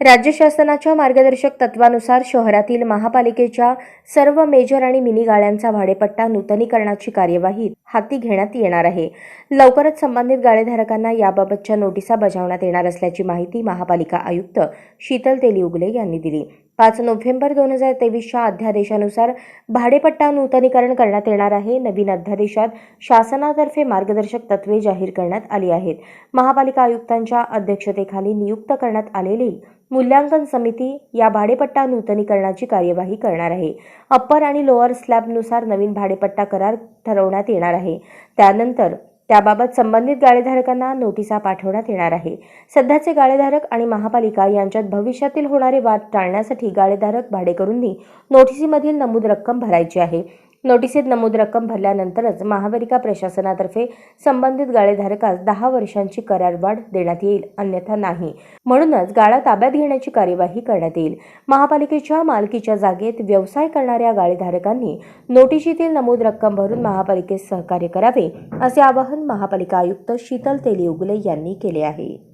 राज्य शासनाच्या मार्गदर्शक तत्वानुसार शहरातील महापालिकेच्या सर्व मेजर आणि मिनी गाड्यांचा भाडेपट्टा नूतनीकरणाची कार्यवाही हाती घेण्यात येणार आहे. लवकरच संबंधित गाळेधारकांना याबाबतच्या नोटिसा बजावण्यात येणार असल्याची माहिती महापालिका आयुक्त शीतल तेली उगले यांनी दिली. पाच नोव्हेंबर दोन हजार तेवीसच्या अध्यादेशानुसार भाडेपट्टा नूतनीकरण करण्यात येणार आहे. नवीन अध्यादेशात शासनातर्फे मार्गदर्शक तत्वे जाहीर करण्यात आली आहेत. महापालिका आयुक्तांच्या अध्यक्षतेखाली नियुक्त करण्यात आलेली मूल्यांकन समिती या भाडेपट्टा नूतनीकरणाची कार्यवाही करणार आहे. अप्पर आणि लोअर स्लॅबनुसार नवीन भाडेपट्टा करार ठरवण्यात येणार आहे. त्यानंतर त्याबाबत संबंधित गाळेधारकांना नोटिसा पाठवण्यात येणार आहे. सध्याचे गाळेधारक आणि महापालिका यांच्यात भविष्यातील होणारे वाद टाळण्यासाठी गाळेधारक भाडेकरूंनी नोटिसीमधील नमूद रक्कम भरायची आहे. नोटिसीत नमूद रक्कम भरल्यानंतरच महापालिका प्रशासनातर्फे संबंधित गाळेधारकास दहा वर्षांची करारवाढ देण्यात येईल अन्यथा नाही. म्हणूनच गाळा ताब्यात घेण्याची कार्यवाही करण्यात येईल. महापालिकेच्या मालकीच्या जागेत व्यवसाय करणाऱ्या गाळेधारकांनी नोटिशीतील नमूद रक्कम भरून महापालिकेस सहकार्य करावे असे आवाहन महापालिका आयुक्त शीतल तेली यांनी केले आहे.